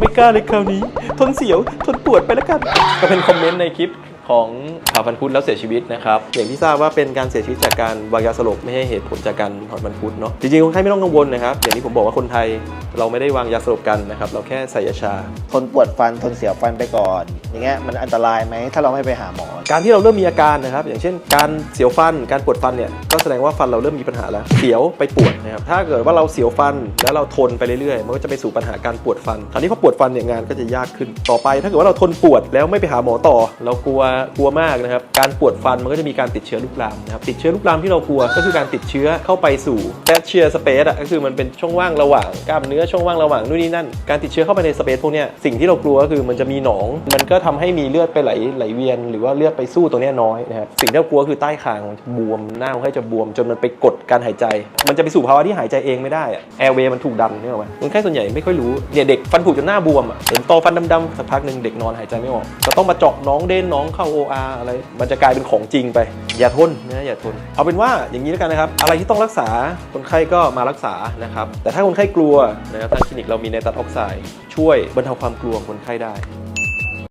ไม่กล้าเลยคราวนี้ ทนเสียว ทนปวดไปแล้วกัน ก็เป็นคอมเมนต์ในคลิปของผ่าพันคุดแล้วเสียชีวิตนะครับ อย่างที่ทราบว่าเป็นการเสียชีวิตจากการวางยาสลบไม่ใช่เหตุผลจากการถอนพันคุดเนาะ จริงๆคนไข้ไม่ต้องกังวลนะครับ อย่างที่ผมบอกว่าคนไทย เราไม่ได้วางยาสลบกันนะครับ เราแค่ใส่ยาชา ทนปวดฟันทนเสียวฟันไปก่อน อย่างเงี้ยมันอันตรายไหมถ้าเราไม่ไปหาหมอ การที่เราเริ่มมีอาการนะครับ อย่างเช่น การเสียวฟัน การปวดฟันเนี่ย ก็แสดงว่าฟันเราเริ่มมีปัญหาแล้ว เสียวไปปวดนะครับ ถ้าเกิดว่าเราเสียวฟันแล้วเราทนไปเรื่อยๆ มันก็จะไปสู่ปัญหาการปวดฟัน คราวนี้พอปวดฟันเนี่ยงานก็จะยากขึ้น ต่อไป ถ้าเกิดว่าเราทนปวดแล้วไม่ไปหาหมอต่อ เรากลัวกลัวมากนะครับ การปวดฟันมันก็จะมีการติดเชื้อลุกลามนะครับ ติดเชื้อลุกลามที่เรากลัวก็คือการติดเชื้อเข้าไปสู่แ a เชียร์สเปซอะก็คือมันเป็นช่องว่างระหว่างกล้ามเนื้อช่องว่างระหว่างนู่นนี่นั่น การติดเชื้อเข้าไปในสเปซพวกนี้สิ่งที่เรากลัวก็คือมันจะมีหนอง มันก็ทำให้มีเลือดไปไหลไหลเวียน หรือว่าเลือดไปสู้ตรงนี้น้อยนะครับสิ่งที่เรากลัวคือใต้คางบวมหน้าคนไข้จะบวมจนมันไปกดการหายใจ มันจะไปสู่ภาวะที่หายใจเองไม่ได้อะแอร์เวย์มันถูกดันนี่หรอกไหมคนไข้ส่วนใหญ่ไม่ค่อยรู้เนี่ยเด็กฟันผุจนหน้าบวมอะเห็นโตฟันดำๆสักพักหนึ่งเด็กนอนหายใจไม่ออกก็ต้องมาเจาะน้องเด่นน้องเข้า OR อะไร มันจะกลายเป็นของจริงไป อย่าทนนะอย่าทน เอาเป็นว่าอย่างนี้แล้วกันนะครับ อะไรที่ต้องรักษาคนไข้ก็มารักษานะครับ แต่ถ้าคนไข้กลัวนะครับทางคลินิกเรามีไนตรัสออกไซด์ช่วยบรรเทาความกลัวคนไข้ได้